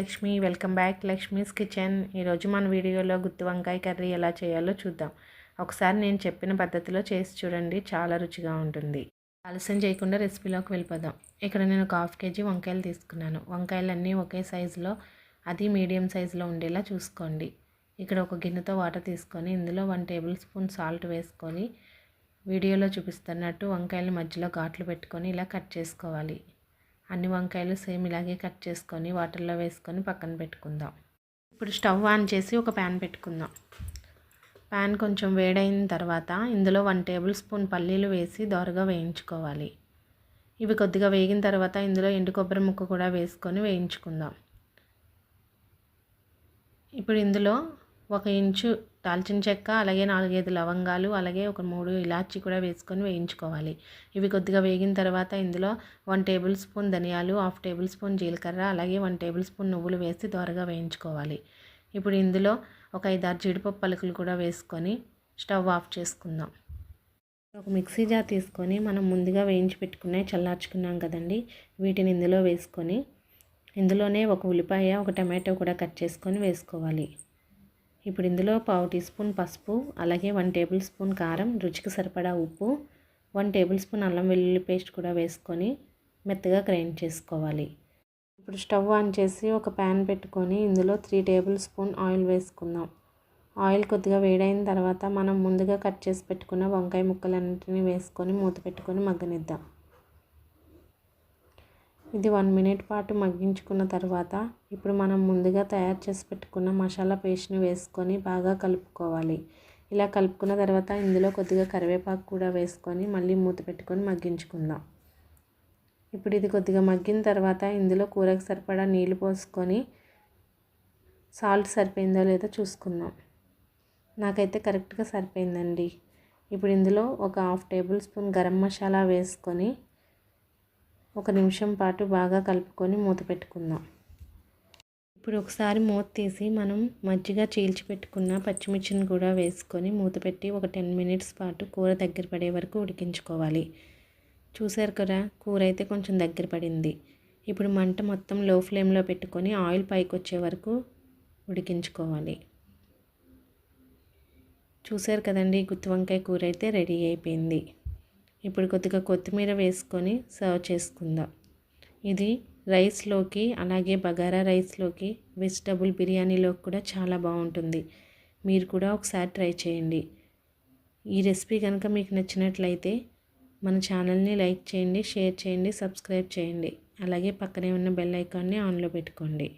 Lakshmi welcome back. Lakshmi's kitchen. ఈరోజు మన వీడియోలో గుత్తి వంకాయ కర్రీ ఎలా చేయాలో చూద్దాం. ఒకసారి నేను చెప్పిన పద్ధతిలో చేసి చూడండి చాలా రుచిగా ఉంటుంది. ఆలస్యం చేయకుండా రెసిపీలోకి వెళ్ళిపోదాం. ఇక్కడ నేను ఒక హాఫ్ కేజీ వంకాయలు తీసుకున్నాను. వంకాయలన్నీ ఒకే సైజులో అది మీడియం సైజులో ఉండేలా చూసుకోండి. ఇక్కడ ఒక గిన్నెతో వాటర్ తీసుకొని ఇందులో వన్ టేబుల్ స్పూన్ సాల్ట్ వేసుకొని వీడియోలో చూపిస్తున్నట్టు వంకాయలు మధ్యలో ఘాట్లు పెట్టుకొని ఇలా కట్ చేసుకోవాలి. అన్ని వంకాయలు సేమ్ ఇలాగే కట్ చేసుకొని వాటర్లో వేసుకొని పక్కన పెట్టుకుందాం. ఇప్పుడు స్టవ్ ఆన్ చేసి ఒక ప్యాన్ పెట్టుకుందాం. ప్యాన్ కొంచెం వేడైన తర్వాత ఇందులో వన్ టేబుల్ స్పూన్ పల్లీలు వేసి దోరగా వేయించుకోవాలి. ఇవి కొద్దిగా వేగిన తర్వాత ఇందులో ఎండు కొబ్బరి ముక్క కూడా వేసుకొని వేయించుకుందాం. ఇప్పుడు ఇందులో ఒక ఇంచు దాల్చిన చెక్క అలాగే నాలుగైదు లవంగాలు అలాగే ఒక మూడు ఇలాచి కూడా వేసుకొని వేయించుకోవాలి. ఇవి కొద్దిగా వేగిన తర్వాత ఇందులో వన్ టేబుల్ స్పూన్ ధనియాలు హాఫ్ టేబుల్ స్పూన్ జీలకర్ర అలాగే వన్ టేబుల్ స్పూన్ నువ్వులు వేసి త్వరగా వేయించుకోవాలి. ఇప్పుడు ఇందులో ఒక ఐదారు జీడిపప్పు పలుకులు కూడా వేసుకొని స్టవ్ ఆఫ్ చేసుకుందాం. ఒక మిక్సీ జార్ తీసుకొని మనం ముందుగా వేయించి పెట్టుకునే చల్లార్చుకున్నాం కదండి. వీటిని ఇందులో వేసుకొని ఇందులోనే ఒక ఉల్లిపాయ ఒక టమాటో కూడా కట్ చేసుకొని వేసుకోవాలి. ఇప్పుడు ఇందులో పావు టీ స్పూన్ పసుపు అలాగే వన్ టేబుల్ స్పూన్ కారం రుచికి సరిపడా ఉప్పు వన్ టేబుల్ స్పూన్ అల్లం వెల్లుల్లి పేస్ట్ కూడా వేసుకొని మెత్తగా గ్రైండ్ చేసుకోవాలి. ఇప్పుడు స్టవ్ ఆన్ చేసి ఒక ప్యాన్ పెట్టుకొని ఇందులో త్రీ టేబుల్ స్పూన్ ఆయిల్ వేసుకుందాం. ఆయిల్ కొద్దిగా వేడైన తర్వాత మనం ముందుగా కట్ చేసి పెట్టుకున్న వంకాయ ముక్కలన్నింటినీ వేసుకొని మూత పెట్టుకొని మగ్గనిద్దాం. ఇది వన్ మినిట్ పాటు మగ్గించుకున్న తర్వాత ఇప్పుడు మనం ముందుగా తయారు చేసి పెట్టుకున్న మసాలా పేస్ట్ని వేసుకొని బాగా కలుపుకోవాలి. ఇలా కలుపుకున్న తర్వాత ఇందులో కొద్దిగా కరివేపాకు కూడా వేసుకొని మళ్ళీ మూత పెట్టుకొని మగ్గించుకుందాం. ఇప్పుడు ఇది కొద్దిగా మగ్గిన తర్వాత ఇందులో కూరకు సరిపడా నీళ్ళు పోసుకొని సాల్ట్ సరిపోయిందో లేదో చూసుకుందాం. నాకైతే కరెక్ట్గా సరిపోయిందండి. ఇప్పుడు ఇందులో ఒక half tablespoon garam masala వేసుకొని ఒక నిమిషం పాటు బాగా కలుపుకొని మూత పెట్టుకుందాం. ఇప్పుడు ఒకసారి మూత తీసి మనం మజ్జిగ చీల్చి పెట్టుకున్న పచ్చిమిర్చిని కూడా వేసుకొని మూత పెట్టి ఒక టెన్ మినిట్స్ పాటు కూర దగ్గర పడే వరకు ఉడికించుకోవాలి. చూసారు కదా కూర అయితే కొంచెం దగ్గర పడింది. ఇప్పుడు మంట మొత్తం లో ఫ్లేమ్లో పెట్టుకొని ఆయిల్ పైకి వచ్చే వరకు ఉడికించుకోవాలి. చూసారు కదండి గుత్తి వంకాయ కూర అయితే రెడీ అయిపోయింది. ఇప్పుడు కొద్దిగా కొత్తిమీర వేసుకొని సర్వ్ చేసుకుందాం. ఇది రైస్లోకి అలాగే బగారా రైస్లోకి వెజిటబుల్ బిర్యానీలోకి కూడా చాలా బాగుంటుంది. మీరు కూడా ఒకసారి ట్రై చేయండి. ఈ రెసిపీ కనుక మీకు నచ్చినట్లయితే మన ఛానల్ని లైక్ చేయండి షేర్ చేయండి సబ్స్క్రైబ్ చేయండి. అలాగే పక్కనే ఉన్న బెల్ ఐకాన్ని ఆన్లో పెట్టుకోండి.